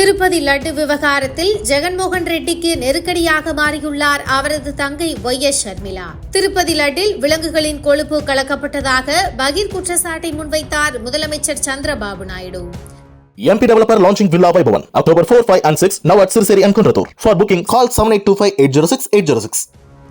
திருப்பதி லட்டு விவகாரத்தில் ஜெகன்மோகன் ரெட்டிக்கு நெருக்கடியாக மாறியுள்ளார் அவரது தங்கை ஒய் எஸ் ஷர்மிளா திருப்பதி லட்டில் விலங்குகளின் கொழுப்பு கலக்கப்பட்டதாக பகீர் குற்றச்சாட்டை முன்வைத்தார் முதலமைச்சர் Chandrababu Naidu MP Developer launching Villa Vaibhavan October 4, 5 and 6 now at Sirseri and Kunratur. For booking call 7825 806 806.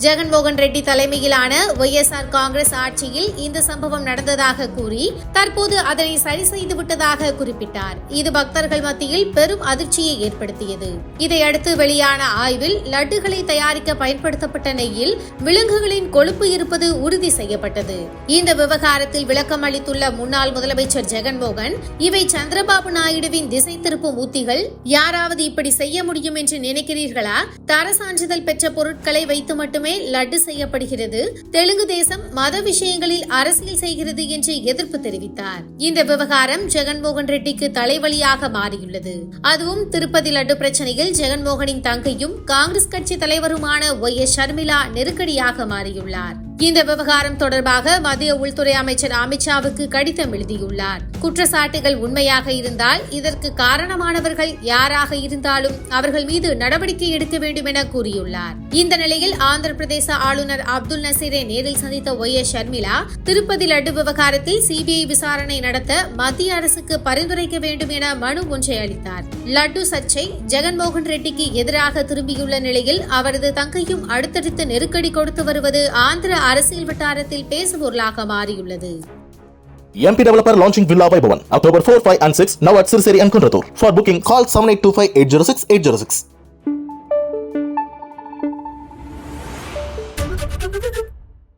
Jaganmohan Reddy தலைமையிலான ஒய்எஸ்ஆர் காங்கிரஸ் ஆட்சியில் இந்த சம்பவம் நடந்ததாக கூறி தற்போது அதனை சரி செய்து விட்டதாக குறிப்பிட்டார். இது பக்தர்கள் மத்தியில் பெரும் அதிர்ச்சியை ஏற்படுத்தியது. இதையடுத்து வெளியான ஆய்வில் லட்டுகளை தயாரிக்க பயன்படுத்தப்பட்ட நெய்யில் விலங்குகளின் கொழுப்பு இருப்பது உறுதி செய்யப்பட்டது. இந்த விவகாரத்தில் விளக்கம் அளித்துள்ள முன்னாள் முதலமைச்சர் ஜெகன்மோகன் இவை சந்திரபாபு நாயுடுவின் திசை திருப்பும் உத்திகள் யாராவது இப்படி செய்ய முடியும் என்று நினைக்கிறீர்களா? தர சான்றிதழ் பெற்ற பொருட்களை வைத்து மட்டுமே லட்டு செய்யப்படுகிறது. தெலுங்கு தேசம் மத விஷயங்களில் அரசியல் செய்கிறது என்று எதிர்ப்பு தெரிவித்தார். இந்த விவகாரம் ஜெகன்மோகன் ரெட்டிக்கு தலைவலியாக மாறியுள்ளது. அதுவும் திருப்பதி லட்டு பிரச்சனையில் ஜெகன்மோகனின் தங்கையும் காங்கிரஸ் கட்சி தலைவருமான ஒய் எஸ் ஷர்மிளா நெருக்கடியாக மாறியுள்ளார். இந்த விவகாரம் தொடர்பாக மத்திய உள்துறை அமைச்சர் அமித்ஷாவுக்கு கடிதம் எழுதியுள்ளார். குற்றச்சாட்டுகள் உண்மையாக இருந்தால் இதற்கு காரணமானவர்கள் யாராக இருந்தாலும் அவர்கள் மீது நடவடிக்கை எடுக்க வேண்டும் என கூறியுள்ளார். இந்த நிலையில் ஆந்திர பிரதேச ஆளுநர் அப்துல் நசீரை நேரில் சந்தித்த ஒய் எஸ் ஷர்மிளா திருப்பதி லட்டு விவகாரத்தில் சிபிஐ விசாரணை நடத்த மத்திய அரசுக்கு பரிந்துரைக்க வேண்டும் என மனு ஒன்றை அளித்தார். லட்டு சர்ச்சை ஜெகன்மோகன் ரெட்டிக்கு எதிராக திரும்பியுள்ள நிலையில் அவரது தங்கையும் அடுத்தடுத்து நெருக்கடி கொடுத்து வருவது ஆந்திர அரசியல் வட்டாரத்தில் பேசுபொருளாக மாறியுள்ளது MP Developer launching Villa by Bhavan October 4, 5 and 6 now at Sirseri and Kundratur. For booking call 7825-806-806.